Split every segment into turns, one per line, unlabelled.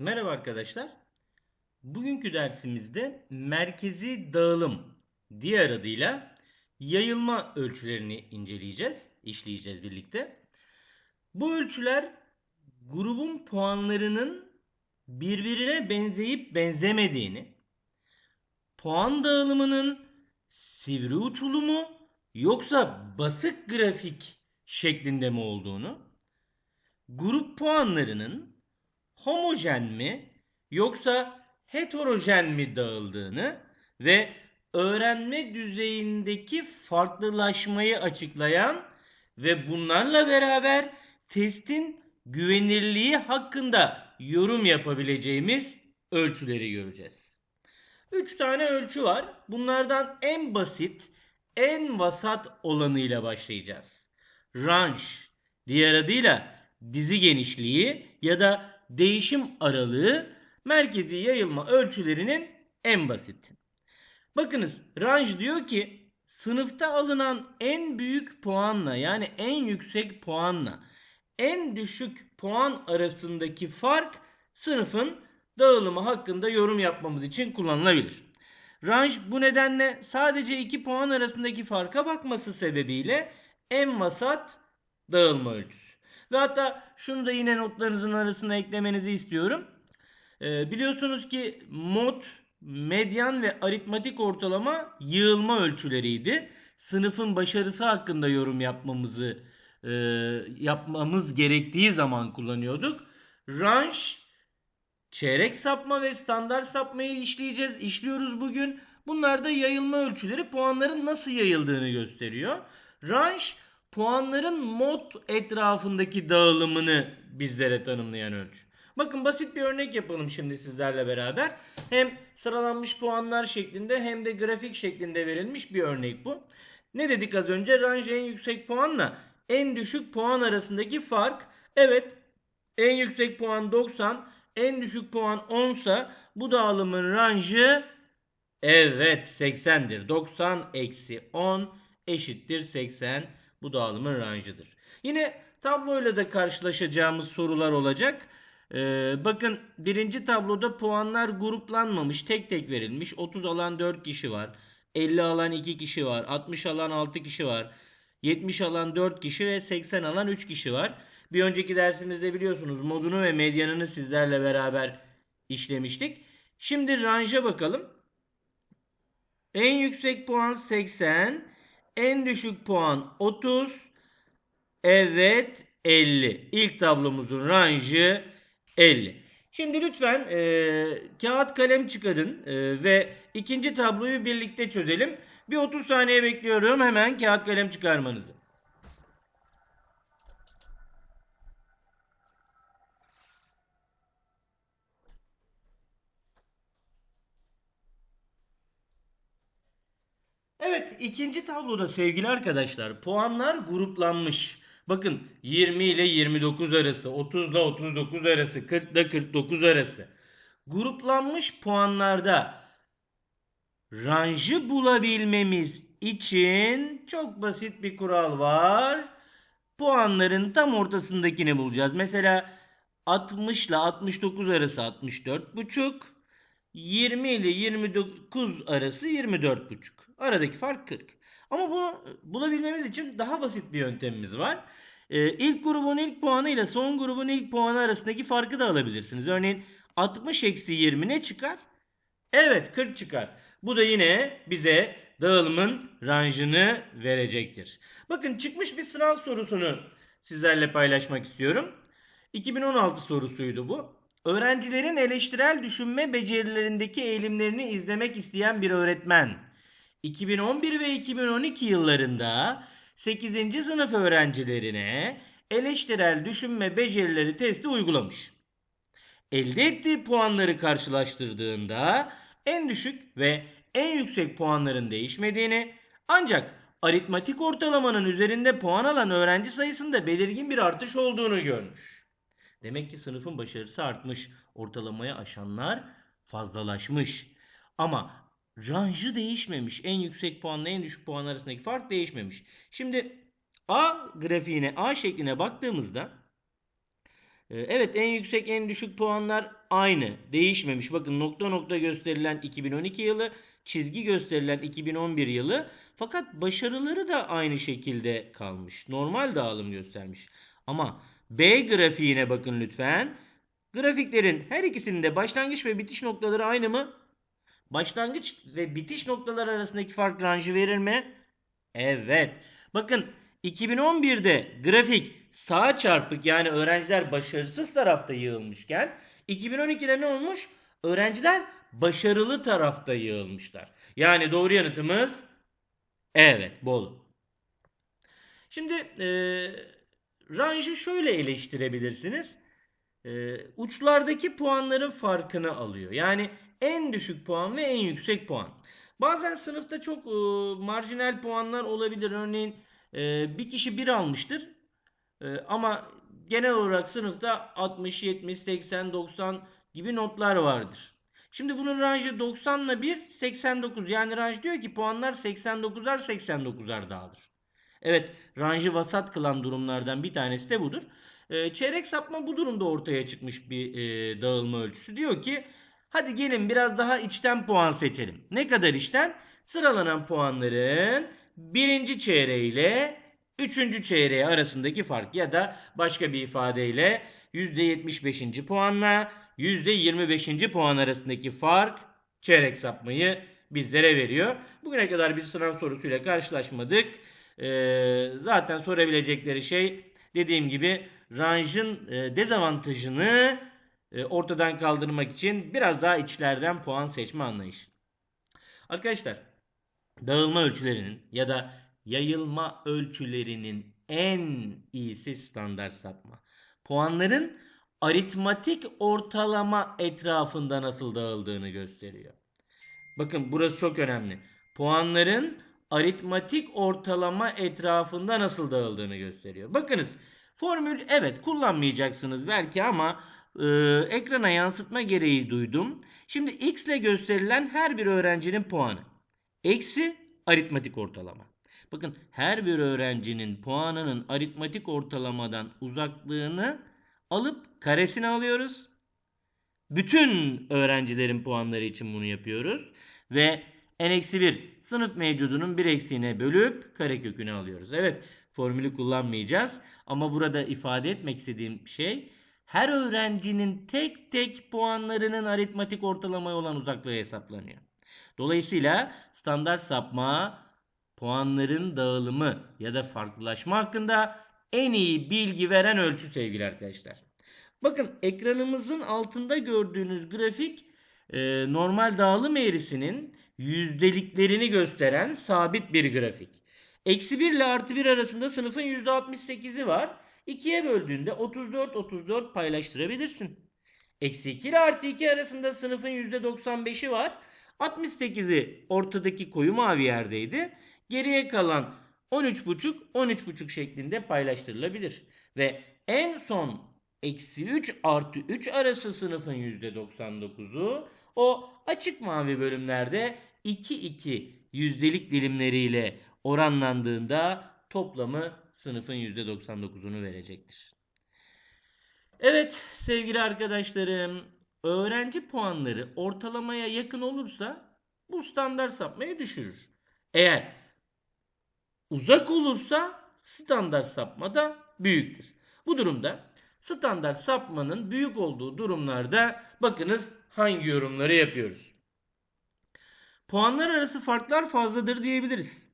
Merhaba arkadaşlar. Bugünkü dersimizde merkezi dağılım diğer adıyla yayılma ölçülerini inceleyeceğiz, işleyeceğiz birlikte. Bu ölçüler grubun puanlarının birbirine benzeyip benzemediğini, puan dağılımının sivri uçlu mu yoksa basık grafik şeklinde mi olduğunu, grup puanlarının homojen mi yoksa heterojen mi dağıldığını ve öğrenme düzeyindeki farklılaşmayı açıklayan ve bunlarla beraber testin güvenirliği hakkında yorum yapabileceğimiz ölçüleri göreceğiz. 3 tane ölçü var. Bunlardan en basit, en vasat olanıyla başlayacağız. Range, diğer adıyla dizi genişliği ya da değişim aralığı merkezi yayılma ölçülerinin en basiti. Bakınız range diyor ki sınıfta alınan en büyük puanla yani en yüksek puanla en düşük puan arasındaki fark sınıfın dağılımı hakkında yorum yapmamız için kullanılabilir. Range bu nedenle sadece iki puan arasındaki farka bakması sebebiyle en vasat dağılma ölçüsü. Ve hatta şunu da yine notlarınızın arasına eklemenizi istiyorum. Ee, biliyorsunuz ki mod, medyan ve aritmatik ortalama yığılma ölçüleriydi. Sınıfın başarısı hakkında yorum yapmamızı e, yapmamız gerektiği zaman kullanıyorduk. Range, çeyrek sapma ve standart sapmayı işleyeceğiz, işliyoruz bugün. Bunlar da yayılma ölçüleri puanların nasıl yayıldığını gösteriyor. Range puanların mod etrafındaki dağılımını bizlere tanımlayan ölçü. Bakın basit bir örnek yapalım şimdi sizlerle beraber. Hem sıralanmış puanlar şeklinde hem de grafik şeklinde verilmiş bir örnek bu. Ne dedik az önce? Range en yüksek puanla en düşük puan arasındaki fark. Evet en yüksek puan 90, en düşük puan 10 sa bu dağılımın ranjı evet 80'dir. 90 eksi 10 eşittir 80. Bu dağılımın ranjıdır. Yine tabloyla da karşılaşacağımız sorular olacak. Ee, bakın birinci tabloda puanlar gruplanmamış. Tek tek verilmiş. 30 alan 4 kişi var. 50 alan 2 kişi var. 60 alan 6 kişi var. 70 alan 4 kişi ve 80 alan 3 kişi var. Bir önceki dersimizde biliyorsunuz modunu ve medyanını sizlerle beraber işlemiştik. Şimdi ranja bakalım. En yüksek puan 80. En düşük puan 30. Evet 50. İlk tablomuzun ranjı 50. Şimdi lütfen e, kağıt kalem çıkarın e, ve ikinci tabloyu birlikte çözelim. Bir 30 saniye bekliyorum hemen kağıt kalem çıkarmanızı. Evet ikinci tabloda sevgili arkadaşlar puanlar gruplanmış. Bakın 20 ile 29 arası, 30 ile 39 arası, 40 ile 49 arası. Gruplanmış puanlarda ranjı bulabilmemiz için çok basit bir kural var. Puanların tam ortasındakini bulacağız. Mesela 60 ile 69 arası 64,5. 20 ile 29 arası 24,5. Aradaki fark 40. Ama bunu bulabilmemiz için daha basit bir yöntemimiz var. Ee, ilk grubun ilk puanı ile son grubun ilk puanı arasındaki farkı da alabilirsiniz. Örneğin 60 eksi 20 ne çıkar? Evet 40 çıkar. Bu da yine bize dağılımın ranjını verecektir. Bakın çıkmış bir sınav sorusunu sizlerle paylaşmak istiyorum. 2016 sorusuydu bu. Öğrencilerin eleştirel düşünme becerilerindeki eğilimlerini izlemek isteyen bir öğretmen 2011 ve 2012 yıllarında 8. sınıf öğrencilerine eleştirel düşünme becerileri testi uygulamış. Elde ettiği puanları karşılaştırdığında en düşük ve en yüksek puanların değişmediğini ancak aritmatik ortalamanın üzerinde puan alan öğrenci sayısında belirgin bir artış olduğunu görmüş. Demek ki sınıfın başarısı artmış. Ortalamayı aşanlar fazlalaşmış. Ama ranjı değişmemiş. En yüksek puanla en düşük puan arasındaki fark değişmemiş. Şimdi A grafiğine, A şekline baktığımızda Ee, Evet en yüksek en düşük puanlar aynı. Değişmemiş. Bakın nokta nokta gösterilen 2012 yılı, çizgi gösterilen 2011 yılı. Fakat başarıları da aynı şekilde kalmış. Normal dağılım göstermiş. Ama B grafiğine bakın lütfen. Grafiklerin her ikisinde başlangıç ve bitiş noktaları aynı mı? Başlangıç ve bitiş noktaları arasındaki fark ranjı verir mi? Evet. Bakın 2011'de grafik sağ çarpık yani öğrenciler başarısız tarafta yığılmışken 2012'de ne olmuş? Öğrenciler başarılı tarafta yığılmışlar. Yani doğru yanıtımız evet Bolu. Şimdi e, ranjı şöyle eleştirebilirsiniz. E, uçlardaki puanların farkını alıyor. Yani en düşük puan ve en yüksek puan. Bazen sınıfta çok e, marjinal puanlar olabilir. Örneğin e, bir kişi 1 almıştır. E, ama genel olarak sınıfta 60, 70, 80, 90 gibi notlar vardır. Şimdi bunun ranjı 90 ile 1, 89. Yani ranj diyor ki puanlar 89'ar 89'ar dağılır. Evet, ranjı vasat kılan durumlardan bir tanesi de budur. E, çeyrek sapma bu durumda ortaya çıkmış bir e, dağılma ölçüsü. Diyor ki hadi gelin biraz daha içten puan seçelim. Ne kadar içten? Sıralanan puanların birinci çeyreği ile üçüncü çeyreği arasındaki fark ya da başka bir ifadeyle %75. puanla %25. puan arasındaki fark çeyrek sapmayı bizlere veriyor. Bugüne kadar bir sınav sorusuyla karşılaşmadık. Ee, zaten sorabilecekleri şey dediğim gibi ranjın e, dezavantajını e, ortadan kaldırmak için biraz daha içlerden puan seçme anlayışı. Arkadaşlar dağılma ölçülerinin ya da yayılma ölçülerinin en iyisi standart sapma. Puanların aritmatik ortalama etrafında nasıl dağıldığını gösteriyor. Bakın burası çok önemli. Puanların aritmatik ortalama etrafında nasıl dağıldığını gösteriyor. Bakınız formül evet kullanmayacaksınız belki ama e, ekrana yansıtma gereği duydum. Şimdi x ile gösterilen her bir öğrencinin puanı. Eksi aritmatik ortalama. Bakın her bir öğrencinin puanının aritmatik ortalamadan uzaklığını alıp karesini alıyoruz. Bütün öğrencilerin puanları için bunu yapıyoruz. Ve n-1 sınıf mevcudunun bir eksiğine bölüp karekökünü alıyoruz. Evet formülü kullanmayacağız. Ama burada ifade etmek istediğim şey her öğrencinin tek tek puanlarının aritmatik ortalamaya olan uzaklığı hesaplanıyor. Dolayısıyla standart sapma puanların dağılımı ya da farklılaşma hakkında en iyi bilgi veren ölçü sevgili arkadaşlar. Bakın ekranımızın altında gördüğünüz grafik e, normal dağılım eğrisinin yüzdeliklerini gösteren sabit bir grafik. Eksi 1 ile artı 1 arasında sınıfın %68'i var. 2'ye böldüğünde 34-34 paylaştırabilirsin. Eksi 2 ile artı 2 arasında sınıfın %95'i var. 68'i ortadaki koyu mavi yerdeydi. Geriye kalan 13,5 13,5 şeklinde paylaştırılabilir. Ve en son eksi 3 artı 3 arası sınıfın %99'u o açık mavi bölümlerde 2-2 yüzdelik dilimleriyle oranlandığında toplamı sınıfın %99'unu verecektir. Evet sevgili arkadaşlarım öğrenci puanları ortalamaya yakın olursa bu standart sapmayı düşürür. Eğer uzak olursa standart sapma da büyüktür. Bu durumda standart sapmanın büyük olduğu durumlarda bakınız hangi yorumları yapıyoruz. Puanlar arası farklar fazladır diyebiliriz.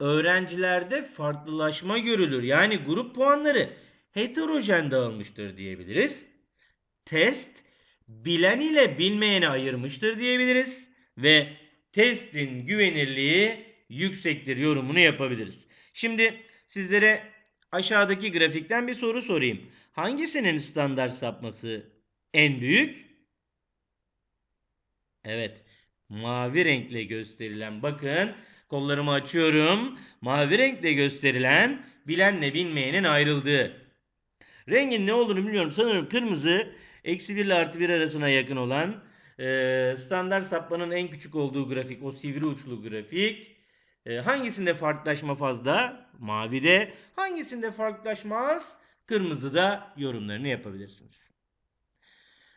Öğrencilerde farklılaşma görülür. Yani grup puanları heterojen dağılmıştır diyebiliriz. Test bilen ile bilmeyeni ayırmıştır diyebiliriz. Ve testin güvenirliği yüksektir yorumunu yapabiliriz. Şimdi sizlere aşağıdaki grafikten bir soru sorayım. Hangisinin standart sapması en büyük? Evet. Mavi renkle gösterilen bakın kollarımı açıyorum. Mavi renkle gösterilen bilenle bilmeyenin ayrıldığı. Rengin ne olduğunu bilmiyorum. Sanırım kırmızı eksi 1 ile artı 1 arasına yakın olan e, standart sapmanın en küçük olduğu grafik. O sivri uçlu grafik. E, hangisinde farklılaşma fazla? Mavide. Hangisinde farklılaşma az? Kırmızıda yorumlarını yapabilirsiniz.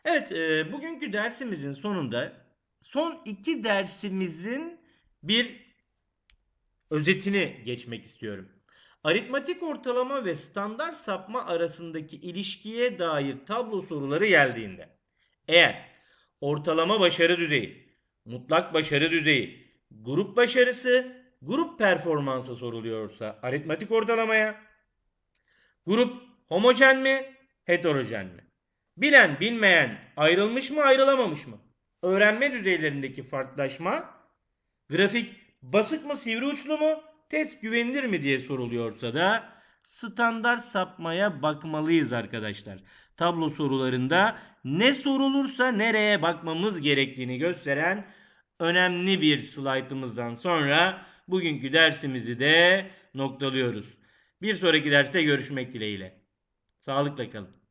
Evet, e, bugünkü dersimizin sonunda son iki dersimizin bir özetini geçmek istiyorum. Aritmatik ortalama ve standart sapma arasındaki ilişkiye dair tablo soruları geldiğinde eğer ortalama başarı düzeyi, mutlak başarı düzeyi, grup başarısı, grup performansı soruluyorsa aritmatik ortalamaya, grup homojen mi, heterojen mi? Bilen bilmeyen ayrılmış mı ayrılamamış mı? Öğrenme düzeylerindeki farklılaşma, grafik basık mı sivri uçlu mu, test güvenilir mi diye soruluyorsa da standart sapmaya bakmalıyız arkadaşlar. Tablo sorularında ne sorulursa nereye bakmamız gerektiğini gösteren önemli bir slaytımızdan sonra bugünkü dersimizi de noktalıyoruz. Bir sonraki derste görüşmek dileğiyle. Sağlıkla kalın.